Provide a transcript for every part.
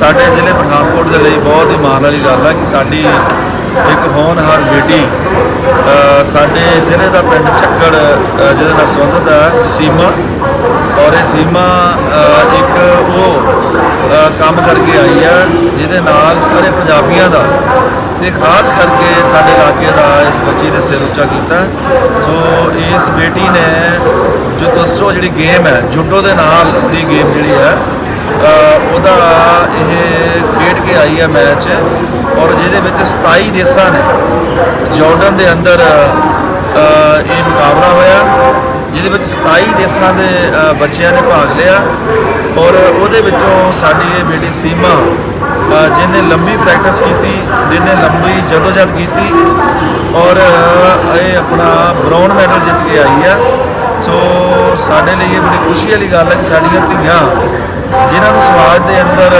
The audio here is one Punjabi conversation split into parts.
ਸਾਡੇ ਜ਼ਿਲ੍ਹੇ ਪਠਾਨਕੋਟ ਦੇ ਲਈ ਬਹੁਤ ਹੀ ਮਾਣ ਵਾਲੀ ਗੱਲ ਹੈ ਕਿ ਸਾਡੀ ਇੱਕ ਹੋਣਹਾਰ ਬੇਟੀ ਸਾਡੇ ਜ਼ਿਲ੍ਹੇ ਦਾ ਪਿੰਡ ਚੱਕੜ ਜਿਹਦੇ ਨਾਲ ਸੰਬੰਧਿਤ ਹੈ, ਸੀਮਾ। ਔਰ ਇਹ ਸੀਮਾ ਇੱਕ ਉਹ ਕੰਮ ਕਰਕੇ ਆਈ ਹੈ, ਜਿਹਦੇ ਨਾਲ ਸਾਰੇ ਪੰਜਾਬੀਆਂ ਦਾ ਤੇ ਖਾਸ ਕਰਕੇ ਸਾਡੇ ਇਲਾਕੇ ਦਾ ਇਸ ਬੱਚੀ ਦੇ ਸਿਰ ਉੱਚਾ ਕੀਤਾ ਸੋ ਇਸ ਬੇਟੀ ਨੇ ਜੋ ਦੋਸਤੋ ਜਿਹੜੀ ਗੇਮ ਹੈ, ਜੁੱਡੋ ਦੇ ਨਾਲ ਦੀ ਗੇਮ ਜਿਹੜੀ ਹੈ ਉਹਦਾ ਇਹ ਖੇਡ ਕੇ ਆਈ ਹੈ ਮੈਚ ਔਰ ਜਿਹਦੇ ਵਿੱਚ 27 ਦੇਸ਼ਾਂ ਨੇ ਜਾਰਡਨ ਦੇ ਅੰਦਰ ਇਹ ਮੁਕਾਬਲਾ ਹੋਇਆ, ਜਿਹਦੇ ਵਿੱਚ 27 ਦੇਸ਼ਾਂ ਦੇ ਬੱਚਿਆਂ ਨੇ ਭਾਗ ਲਿਆ ਔਰ ਉਹਦੇ ਵਿੱਚੋਂ ਸਾਡੀ ਇਹ ਬੇਟੀ ਸੀਮਾ ਜਿਹਨੇ ਲੰਬੀ ਪ੍ਰੈਕਟਿਸ ਕੀਤੀ, ਜਿਹਨੇ ਲੰਬੀ ਜਦੋਜਦ ਕੀਤੀ ਔਰ ਇਹ ਆਪਣਾ ਬ੍ਰੌਨ ਮੈਡਲ ਜਿੱਤ ਕੇ ਆਈ ਆ ਸੋ ਸਾਡੇ ਲਈ ਇਹ ਬੜੀ ਖੁਸ਼ੀ ਵਾਲੀ ਗੱਲ ਹੈ ਕਿ ਸਾਡੀਆਂ ਧੀਆਂ ਜਿਨ੍ਹਾਂ ਨੂੰ ਸਮਾਜ ਦੇ ਅੰਦਰ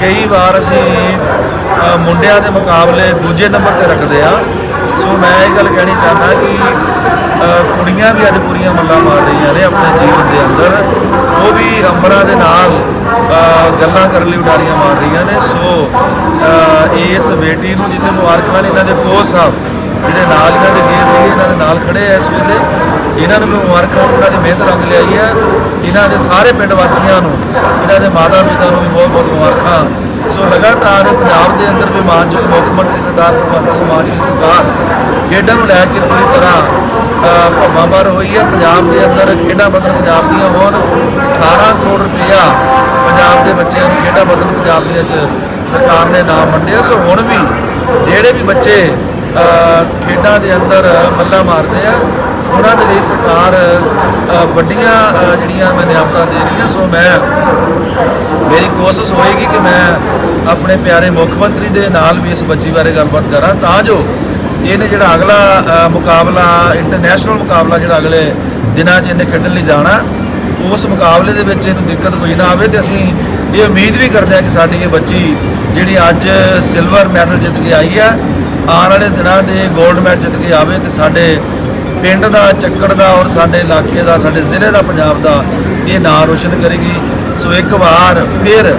ਕਈ ਵਾਰ ਅਸੀਂ ਮੁੰਡਿਆਂ ਦੇ ਮੁਕਾਬਲੇ ਦੂਜੇ ਨੰਬਰ ਤੇ ਰੱਖਦੇ ਆ। ਸੋ ਮੈਂ ਇਹ ਗੱਲ ਕਹਿਣੀ ਚਾਹੁੰਦਾ ਕਿ ਕੁੜੀਆਂ ਵੀ ਅੱਜ ਪੂਰੀਆਂ ਮੱਲਾਂ ਮਾਰ ਰਹੀਆਂ ਨੇ ਆਪਣੇ ਜੀਵਨ ਦੇ ਅੰਦਰ। ਉਹ ਵੀ ਅੰਬਰਾਂ ਦੇ ਨਾਲ ਗੱਲਾਂ ਕਰਨ ਲਈ ਉਡਾਰੀਆਂ ਮਾਰ ਰਹੀਆਂ ਨੇ। ਸੋ ਇਸ ਬੇਟੀ ਨੂੰ ਜਿੱਥੇ ਮੁਬਾਰਕਾਂ ਨੇ ਇਹਨਾਂ ਦੇ ਕੋਚ ਸਾਹਿਬ, ਜਿਹੜੇ ਨਾਲ ਇਹਨਾਂ ਦੇ ਗਏ ਸੀ ਇਹਨਾਂ ਦੇ ਨਾਲ ਖੜੇ ਆ ਇਸ ਵੇਲੇ ਇਹਨਾਂ ਨੂੰ ਵੀ ਮੁਬਾਰਕਾਂ ਉਹਨਾਂ ਦੀ ਮਿਹਨਤ ਰੰਗ ਲਿਆਈ ਹੈ। ਇਹਨਾਂ ਦੇ ਸਾਰੇ ਪਿੰਡ ਵਾਸੀਆਂ ਨੂੰ ਇਹਨਾਂ ਦੇ ਮਾਤਾ ਪਿਤਾ ਨੂੰ ਵੀ ਬਹੁਤ ਬਹੁਤ ਮੁਬਾਰਕਾਂ। ਸੋ ਲਗਾਤਾਰ ਪੰਜਾਬ ਦੇ ਅੰਦਰ ਵੀ ਮਾਨਯੋਗ ਮੁੱਖ ਮੰਤਰੀ ਸਰਦਾਰ ਭਗਵੰਤ ਸਿੰਘ ਮਾਨ ਜੀ ਦੀ ਸਰਕਾਰ ਖੇਡਾਂ ਨੂੰ ਲੈ ਕੇ ਪੂਰੀ ਤਰ੍ਹਾਂ ਅ, ਭੰਮਾਂ ਭਰ ਹੋਈ ਹੈ। ਪੰਜਾਬ ਦੇ ਅੰਦਰ ਖੇਡਾਂ ਬਦਲ ਪੰਜਾਬ ਦੀਆਂ ਹੋਣ 18 ਕਰੋੜ ਰੁਪਇਆ ਪੰਜਾਬ ਦੇ ਬੱਚਿਆਂ ਨੂੰ ਖੇਡਾਂ ਬਦਲ ਪੰਜਾਬ ਦੇ ਵਿੱਚ ਸਰਕਾਰ ਨੇ ਨਾਮ ਵੰਡਿਆ। ਸੋ ਹੁਣ ਵੀ ਜਿਹੜੇ ਵੀ ਬੱਚੇ ਖੇਡਾਂ ਦੇ ਅੰਦਰ ਮੱਲਾ ਮਾਰਦੇ ਆ ਉਹਨਾਂ ਦੇ ਲਈ ਸਰਕਾਰ ਵੱਡੀਆਂ ਜਿਹੜੀਆਂ ਮੈਂ ਨਿਯਮਤਾਂ ਦੇ ਰਹੀ ਹਾਂ ਸੋ ਮੈਂ ਮੇਰੀ ਕੋਸ਼ਿਸ਼ ਹੋਏਗੀ ਕਿ ਮੈਂ ਆਪਣੇ ਪਿਆਰੇ ਮੁੱਖ ਮੰਤਰੀ ਦੇ ਨਾਲ ਵੀ ਇਸ ਬੱਚੀ ਬਾਰੇ ਗੱਲਬਾਤ ਕਰਾਂ, ਤਾਂ ਜੋ ਇਹਨੇ ਜਿਹੜਾ ਅਗਲਾ ਮੁਕਾਬਲਾ ਇੰਟਰਨੈਸ਼ਨਲ ਮੁਕਾਬਲਾ ਜਿਹੜਾ ਅਗਲੇ ਦਿਨਾਂ 'ਚ ਇਹਨੇ ਖੇਡਣ ਲਈ ਜਾਣਾ, ਉਸ ਮੁਕਾਬਲੇ ਦੇ ਵਿੱਚ ਇਹਨੂੰ ਦਿੱਕਤ ਕੋਈ ਨਾ ਆਵੇ ਤੇ ਅਸੀਂ ਇਹ ਉਮੀਦ ਵੀ ਕਰਦੇ ਹਾਂ ਕਿ ਸਾਡੀ ਇਹ ਬੱਚੀ ਜਿਹੜੀ ਅੱਜ ਸਿਲਵਰ ਮੈਡਲ ਜਿੱਤ ਕੇ ਆਈ ਹੈ ਆਉਣ ਵਾਲੇ ਦਿਨਾਂ ਦੇ 골ਡ ਮੈਡਲ ਜਿੱਤ ਕੇ ਆਵੇ ਤੇ ਸਾਡੇ ਪਿੰਡ ਦਾ ਚੱਕੜ ਦਾ ਔਰ ਸਾਡੇ ਇਲਾਕੇ ਦਾ ਸਾਡੇ ਜ਼ਿਲ੍ਹੇ ਦਾ ਪੰਜਾਬ ਦਾ ਇਹ ਨਾਂ ਰੋਸ਼ਨ ਕਰੇਗੀ ਸੋ ਇੱਕ ਵਾਰ ਫਿਰ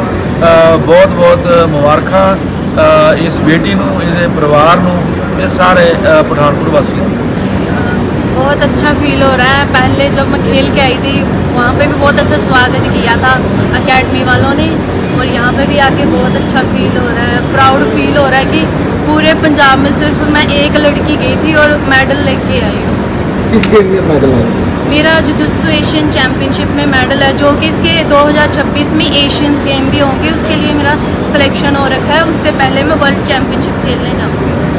ਬਹੁਤ ਬਹੁਤ ਮੁਬਾਰਕਾਂ ਅ, ਇਸ ਬੇਟੀ ਨੂੰ ਇਹਦੇ ਪਰਿਵਾਰ ਨੂੰ ਤੇ ਸਾਰੇ ਅ, ਪਠਾਨਕੋਟ ਵਾਸੀਆਂ ਨੂੰ बहुत अच्छा फील हो रहा है पहले जब मैं खेल के आई थी वहाँ पे भी बहुत अच्छा स्वागत किया था अकेडमी वालों ने और यहाँ पे भी आके बहुत अच्छा फील हो रहा है प्राउड फील हो रहा है कि पूरे पंजाब में सिर्फ मैं एक लड़की गई थी और मेडल लेके आई हूँ किस गेम में मेडल है मेरा जुजुत्सु एशियन चैम्पियनशिप में मेडल है, जो कि इसके 2026 में एशियंस गेम भी होंगे, उसके लिए मेरा सिलेक्शन हो रखा है। उससे पहले मैं वर्ल्ड चैम्पियनशिप खेलने जाऊँगी।